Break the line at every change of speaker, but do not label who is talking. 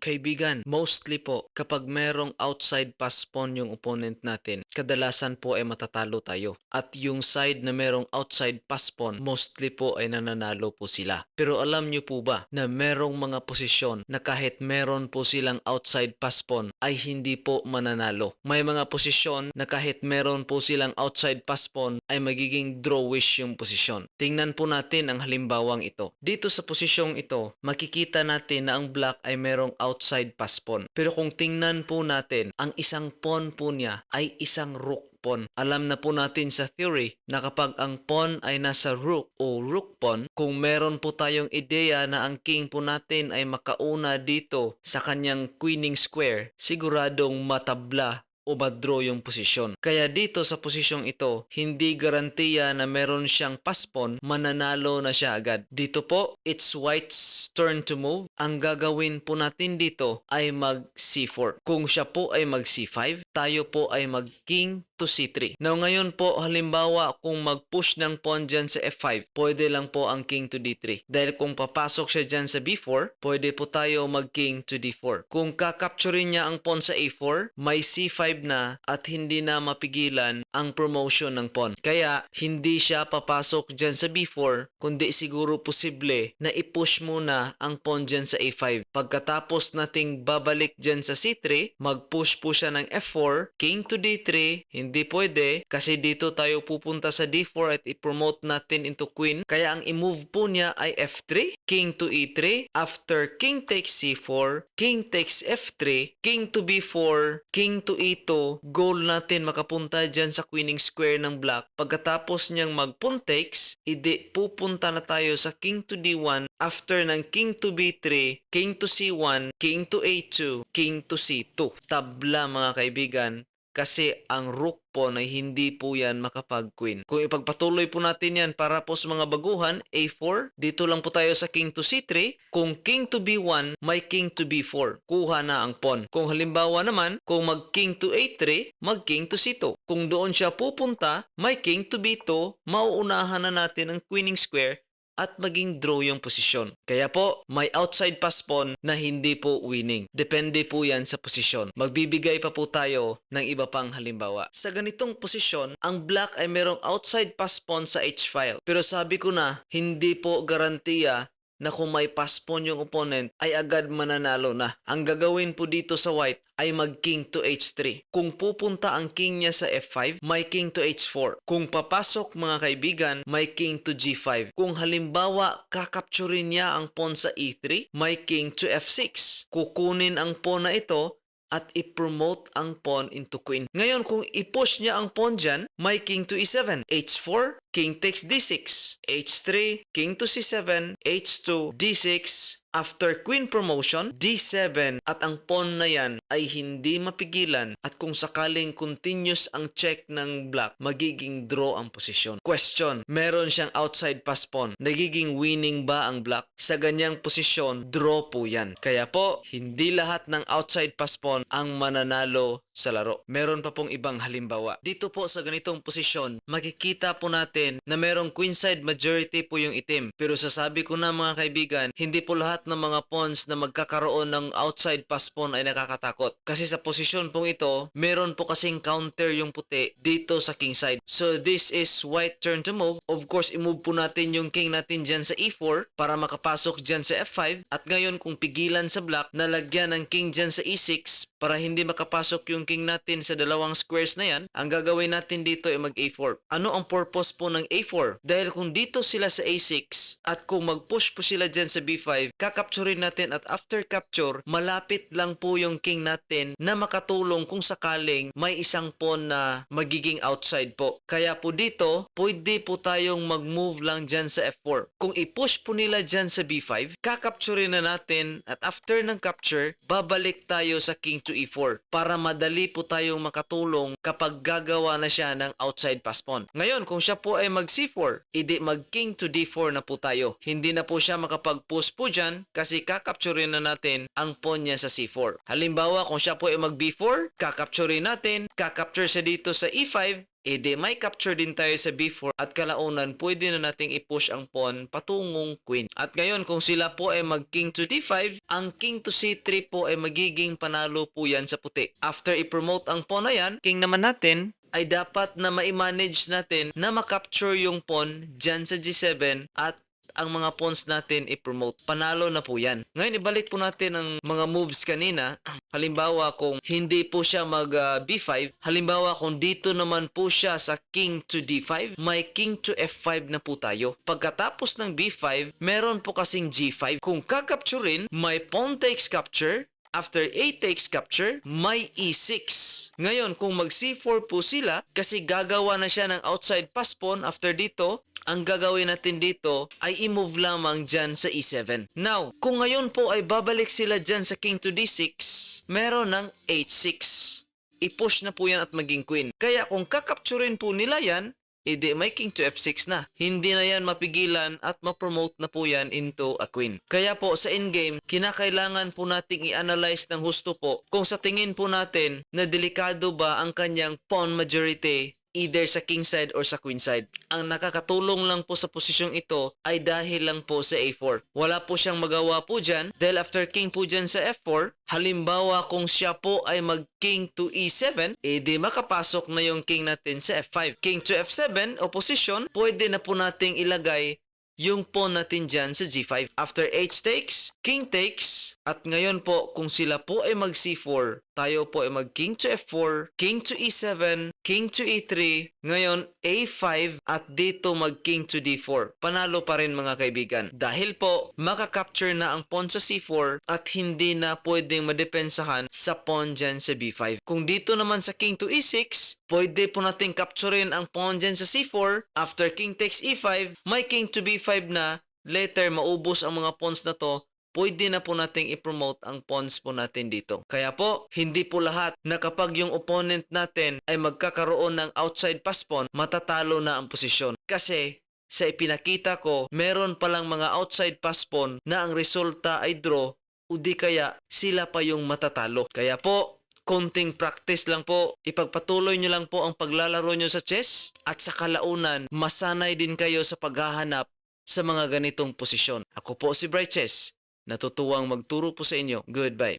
Kaibigan, mostly po, kapag merong outside pass pawn yung opponent natin, kadalasan po ay matatalo tayo. At yung side na merong outside pass mostly po ay nananalo po sila. Pero alam nyo po ba na merong mga posisyon na kahit meron po silang outside pass ay hindi po mananalo. May mga posisyon na kahit meron po silang outside pass ay magiging drawish yung posisyon. Tingnan po natin ang halimbawang ito. Dito sa posisyong ito, makikita natin na ang black ay merong outside pass. Pero kung tingnan po natin, ang isang pawn po niya ay isang rook pawn. Alam na po natin sa theory na kapag ang pawn ay nasa rook o rook pawn, kung meron po tayong ideya na ang king po natin ay makauna dito sa kanyang queening square, siguradong matabla o madraw yung posisyon. Kaya dito sa posisyong ito, hindi garantiya na meron siyang paspon, mananalo na siya agad. Dito po, it's white's turn to move. Ang gagawin po natin dito ay mag C4. Kung siya po ay mag C5, tayo po ay mag king to C3. Now ngayon po, halimbawa kung mag-push ng pawn dyan sa F5, pwede lang po ang king to D3. Dahil kung papasok siya dyan sa B4, pwede po tayo mag-king to D4. Kung kakapturin niya ang pawn sa A4, may C5 na at hindi na mapigilan ang promotion ng pawn. Kaya hindi siya papasok dyan sa B4, kundi siguro posible na i-push muna ang pawn dyan sa A5. Pagkatapos nating babalik dyan sa C3, mag-push po siya ng F4, king to D3, hindi pwede kasi dito tayo pupunta sa D4 at i-promote natin into queen. Kaya ang i-move po niya ay F3, king to E3, after king takes C4, king takes F3, king to B4, king to E2, goal natin makapunta dyan sa queening square ng black. Pagkatapos niyang mag pawn takes, idi pupunta na tayo sa king to D1, after ng king to B3, king to C1, king to A2, king to C2. Tabla mga kaibigan, kasi ang rook pawn ay hindi po yan makapag-queen. Kung ipagpatuloy po natin yan para po sa mga baguhan, A4, dito lang po tayo sa king to C3. Kung king to B1, may king to B4. Kuha na ang pawn. Kung halimbawa naman, kung mag king to A3, mag king to C2. Kung doon siya pupunta, may king to B2, mauunahan na natin ang queening square at maging draw yung posisyon. Kaya po, may outside pass pawn na hindi po winning. Depende po yan sa posisyon. Magbibigay pa po tayo ng iba pang halimbawa. Sa ganitong posisyon, ang black ay merong outside pass pawn sa H-file. Pero sabi ko na, hindi po garantiya na kung may pawn yung opponent ay agad mananalo na. Ang gagawin po dito sa white ay mag king to h3. Kung pupunta ang king niya sa f5, may king to h4. Kung papasok mga kaibigan, may king to g5. Kung halimbawa kakapturin niya ang pawn sa e3, may king to f6. Kukunin ang pawn na ito at i-promote ang pawn into queen. Ngayon, kung i-push niya ang pawn dyan, may king to e7, h4, king takes d6, h3, king to c7, h2, d6, After queen promotion, d7 at ang pawn na yan ay hindi mapigilan at kung sakaling continuous ang check ng black, magiging draw ang posisyon. Question, meron siyang outside pass pawn. Nagiging winning ba ang black? Sa ganyang posisyon, draw po yan. Kaya po, hindi lahat ng outside pass pawn ang mananalo sa laro. Meron pa pong ibang halimbawa. Dito po sa ganitong posisyon, makikita po natin na merong queenside majority po yung itim. Pero sasabi ko na mga kaibigan, hindi po lahat ng mga pawns na magkakaroon ng outside pass pawn ay nakakatakot. Kasi sa posisyon pong ito, meron po kasing counter yung puti dito sa king side. So this is white turn to move. Of course, i-move po natin yung king natin dyan sa e4 para makapasok dyan sa f5. At ngayon kung pigilan sa black, nalagyan ng king dyan sa e6 para hindi makapasok yung king natin sa dalawang squares na yan, ang gagawin natin dito ay mag A4. Ano ang purpose po ng A4? Dahil kung dito sila sa A6 at kung mag-push po sila dyan sa B5, kakapturin natin at after capture, malapit lang po yung king natin na makatulong kung sakaling may isang pawn na magiging outside po. Kaya po dito, pwede po tayong mag-move lang dyan sa F4. Kung i-push po nila dyan sa B5, kakapturin na natin at after ng capture, babalik tayo sa king to E4 para madali po tayong makatulong kapag gagawa na siya ng outside pass pawn. Ngayon, kung siya po ay mag C4, idi mag king to D4 na po tayo. Hindi na po siya makapag-push po dyan kasi kakapturin na natin ang pawn niya sa C4. Halimbawa, kung siya po ay mag B4, kakapturin natin, kakapture siya dito sa E5, E di may capture din tayo sa B4 at kalaunan pwede na nating i-push ang pawn patungong queen. At ngayon kung sila po ay mag king to D5, ang king to C3 po ay magiging panalo po yan sa puti. After i-promote ang pawn na yan, king naman natin ay dapat na ma-manage natin na makapture yung pawn dyan sa G7 at ang mga pawns natin i-promote. Panalo na po yan. Ngayon, ibalik po natin ang mga moves kanina. Halimbawa, kung hindi po siya mag ah, B5, halimbawa kung dito naman po siya sa King to D5, may King to F5 na po tayo. Pagkatapos ng B5, meron po kasing G5. Kung kakapturin, may pawn takes capture, After A takes capture, may E6. Ngayon, kung mag C4 po sila, kasi gagawa na siya ng outside pass pawn after dito, ang gagawin natin dito ay i-move lamang dyan sa E7. Now, kung ngayon po ay babalik sila dyan sa King to D6, meron ng H6. I-push na po yan at maging queen. Kaya kung kakapturin po nila yan, edi may king to f6 na. Hindi na yan mapigilan at ma-promote na po yan into a queen. Kaya po sa endgame, kinakailangan po nating i-analyze ng husto po kung sa tingin po natin na delikado ba ang kanyang pawn majority either sa king side or sa queen side. Ang nakakatulong lang po sa posisyong ito ay dahil lang po sa a4. Wala po siyang magawa po dyan dahil after king po dyan sa f4, halimbawa kung siya po ay mag king to e7, eh di makapasok na yung king natin sa f5. King to f7 o position, pwede na po nating ilagay yung pawn natin dyan sa g5. After h takes, king takes, at ngayon po kung sila po ay mag c4, tayo po ay mag king to f4, king to e7, king to e3, ngayon a5 at dito mag king to d4. Panalo pa rin mga kaibigan. Dahil po makakapture na ang pawn sa c4 at hindi na pwedeng madepensahan sa pawn dyan sa b5. Kung dito naman sa king to e6, pwede po natin capturein ang pawn dyan sa c4. After king takes e5, may king to b5 na. Later, maubos ang mga pawns na to pwede na po nating i-promote ang pawns po natin dito. Kaya po, hindi po lahat na kapag yung opponent natin ay magkakaroon ng outside pass pawn, matatalo na ang posisyon. Kasi sa ipinakita ko, meron palang mga outside pass pawn na ang resulta ay draw o di kaya sila pa yung matatalo. Kaya po, konting practice lang po. Ipagpatuloy nyo lang po ang paglalaro nyo sa chess at sa kalaunan, masanay din kayo sa paghahanap sa mga ganitong posisyon. Ako po si Bright Chess. Natutuwang magturo po sa inyo. Goodbye.